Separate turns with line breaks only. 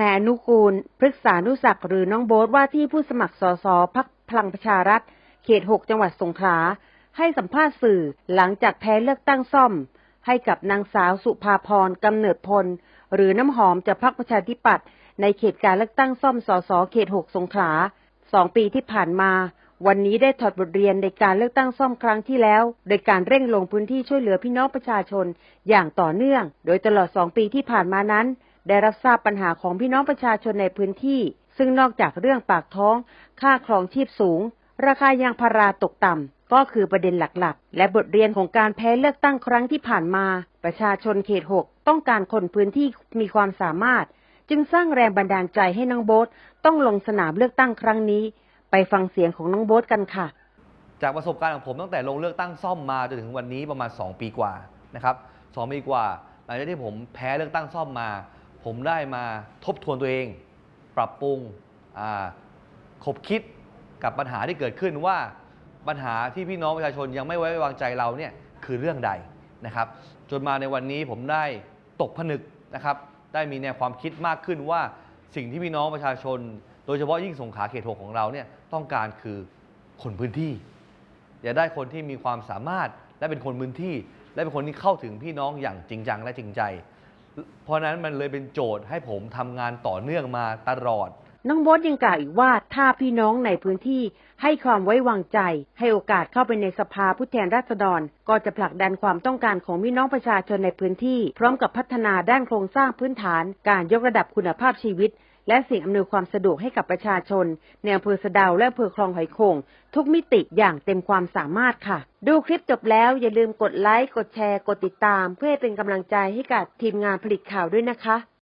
นายอนุกูล พฤกษานุศักดิ์หรือน้องโบ๊ทว่าที่ผู้สมัครสสพักพลังประชารัฐ เขต6จังหวัดสงขลา ให้สัมภาษณ์สื่อหลังจากแพ้เลือกตั้งซ่อม ให้กับนางสาวสุภาพรกำเนิดพล หรือน้ำหอมจากพรรคประชาธิปัตย์ในเขตการเลือกตั้งซ่อมสสเขต6สงขลาสองปีที่ผ่านมา วันนี้ได้ถอดบทเรียนในการเลือกตั้งซ่อมครั้งที่แล้ว โดยการเร่งลงพื้นที่ช่วยเหลือพี่น้องประชาชน อย่างต่อเนื่อง โดยตลอดสองปีที่ผ่านมานั้น ได้รับทราบปัญหาของพี่น้องประชาชนในพื้นที่ ซึ่งนอกจากเรื่องปากท้อง ค่าครองชีพสูง ราคายางพาราตกต่ำ ก็คือประเด็นหลักๆ และบทเรียนของการแพ้เลือกตั้งครั้งที่ผ่านมา ประชาชนเขต 6 ต้องการคนพื้นที่มีความสามารถ จึงสร้างแรงบันดาลใจให้น้องโบ๊ทต้องลงสนามเลือกตั้งครั้งนี้ ไปฟังเสียงของน้องโบ๊ทกันค่ะ
จากประสบการณ์ของผมตั้งแต่ลงเลือกตั้งซ่อมมาจนถึงวันนี้ประมาณ 2 ปีกว่านะครับสองปีกว่าหลังจากที่ผมแพ้เลือกตั้งซ่อมมา ผมได้มาทบทวนตัวเอง ปรับปรุงคบคิดกับปัญหาที่เกิดขึ้นว่าปัญหาที่พี่น้องประชาชนยังไม่ไว้วางใจเราเนี่ยคือเรื่องใดนะครับ จนมาในวันนี้ผมได้ตกผนึกนะครับ ได้มีแนวความคิดมากขึ้นว่าสิ่งที่พี่น้องประชาชน โดยเฉพาะยิ่งสงขาเขตหกของเราเนี่ยต้องการคือคนพื้นที่อย่าได้คนที่มีความสามารถและเป็นคนพื้นที่ และเป็นคนที่เข้าถึงพี่น้องอย่างจริงจังและจริงใจ เพราะนั้นมันเลยเป็นโจทย์ให้ผมทำงานต่อเนื่องมาตลอด
น้องโบ๊ทยังกล่าวอีกว่าถ้าพี่น้องในพื้นที่ให้ความไว้วางใจ ให้โอกาสเข้าไปในสภาผู้แทนราษฎร ก็จะผลักดันความต้องการของพี่น้องประชาชนในพื้นที่ พร้อมกับพัฒนาด้านโครงสร้างพื้นฐาน การยกระดับคุณภาพชีวิต และสิ่งอำนวยความสะดวกให้กับประชาชน ในอำเภอสะเดาและอำเภอคลองหอยโขงทุกมิติอย่างเต็มความสามารถค่ะ ดูคลิปจบแล้วอย่าลืมกดไลค์ กดแชร์ กดติดตาม เพื่อเป็นกำลังใจให้กับทีมงานผลิตข่าวด้วยนะคะ